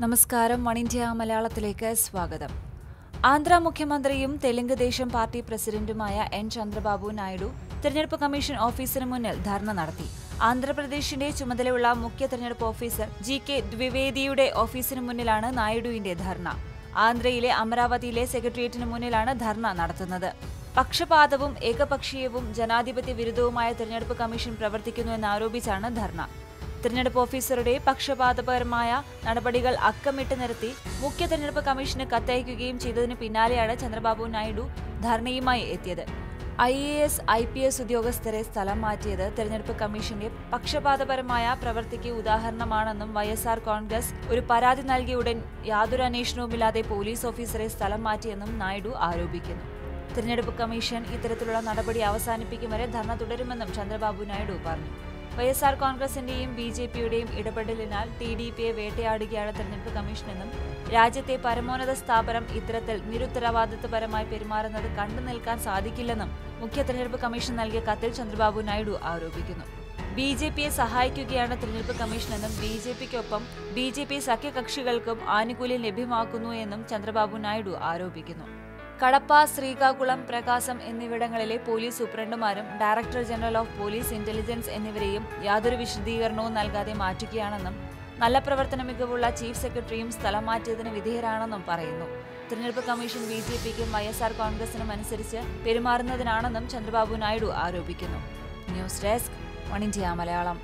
നമസ്കാരം. One India മലയാളത്തിലേക്ക് സ്വാഗതം. ആന്ധ്ര മുഖ്യമന്ത്രിയും തെലുങ്ക് ദേശം പാർട്ടി പ്രസിഡന്റുമായ എൻ ചന്ദ്രബാബു നായിഡു തെരഞ്ഞെടുപ്പ് കമ്മീഷൻ ഓഫീസിന് മുന്നിൽ ധർണ നടത്തി. ആന്ധ്രാപ്രദേശിന്റെ ചുമതലയുള്ള മുഖ്യ തെരഞ്ഞെടുപ്പ് ഓഫീസർ ജി കെ ദ്വിവേദിയുടെ ഓഫീസിന് മുന്നിലാണ് നായിഡുവിന്റെ ധർണ. ആന്ധ്രയിലെ അമരാവതിയിലെ സെക്രട്ടേറിയറ്റിന് മുന്നിലാണ് ധർണ നടത്തുന്നത്. പക്ഷപാതവും ഏകപക്ഷീയവും ജനാധിപത്യ വിരുദ്ധവുമായ തെരഞ്ഞെടുപ്പ് കമ്മീഷൻ പ്രവർത്തിക്കുന്നുവെന്നാരോപിച്ചാണ് ധർണ. തിരഞ്ഞെടുപ്പ് ഓഫീസറുടെ പക്ഷപാതപരമായ നടപടികൾ അക്കമിട്ട് നിർത്തി മുഖ്യ തിരഞ്ഞെടുപ്പ് കമ്മീഷന് കത്തയക്കുകയും ചെയ്തതിന് പിന്നാലെയാണ് ചന്ദ്രബാബു നായിഡു ധർണയുമായി എത്തിയത്. I A S I P S ഉദ്യോഗസ്ഥരെ സ്ഥലം മാറ്റിയത് തെരഞ്ഞെടുപ്പ് കമ്മീഷന്റെ പക്ഷപാതപരമായ പ്രവൃത്തിക്ക് ഉദാഹരണമാണെന്നും വൈ എസ് ആർ കോൺഗ്രസ് ഒരു പരാതി നൽകിയ ഉടൻ യാതൊരു അന്വേഷണവുമില്ലാതെ പോലീസ് ഓഫീസറെ സ്ഥലം മാറ്റിയെന്നും നായിഡു ആരോപിക്കുന്നു. തിരഞ്ഞെടുപ്പ് കമ്മീഷൻ ഇത്തരത്തിലുള്ള നടപടി അവസാനിപ്പിക്കും വരെ ധർണ തുടരുമെന്നും ചന്ദ്രബാബു നായിഡു പറഞ്ഞു. വൈ എസ് ആർ കോൺഗ്രസിന്റെയും ബി ജെ പിയുടെയും ഇടപെടലിനാൽ ടി ഡി പിയെ വേട്ടയാടുകയാണ് തെരഞ്ഞെടുപ്പ് കമ്മീഷനെന്നും രാജ്യത്തെ പരമോന്നത സ്ഥാപനം ഇത്തരത്തിൽ നിരുത്തരവാദിത്വപരമായി പെരുമാറുന്നത് കണ്ടു നിൽക്കാൻ സാധിക്കില്ലെന്നും മുഖ്യ തെരഞ്ഞെടുപ്പ് കമ്മീഷൻ നൽകിയ കത്തിൽ ചന്ദ്രബാബു നായിഡു ആരോപിക്കുന്നു. ബി ജെ പിയെ സഹായിക്കുകയാണ് തെരഞ്ഞെടുപ്പ് കമ്മീഷനെന്നും ബി ജെ പിക്കൊപ്പം ബി ജെ പി സഖ്യകക്ഷികൾക്കും ആനുകൂല്യം ലഭ്യമാക്കുന്നു എന്നും ചന്ദ്രബാബു നായിഡു ആരോപിക്കുന്നു. കടപ്പ ശ്രീകാകുളം പ്രകാശം എന്നിവിടങ്ങളിലെ police സൂപ്രണ്ടുമാരും director general of police intelligence എന്നിവരെയും യാതൊരു വിശദീകരണവും നൽകാതെ മാറ്റുകയാണെന്നും നല്ല പ്രവർത്തന മികവുള്ള ചീഫ് സെക്രട്ടറിയും സ്ഥലം മാറ്റിയതിന് വിധേയരാണെന്നും പറയുന്നു. തിരഞ്ഞെടുപ്പ് കമ്മീഷൻ ബി ജെ പിക്കും വൈ എസ് ആർ കോൺഗ്രസിനും അനുസരിച്ച് പെരുമാറുന്നതിനാണെന്നും ചന്ദ്രബാബു നായിഡു ആരോപിക്കുന്നു. News desk India Malayalam.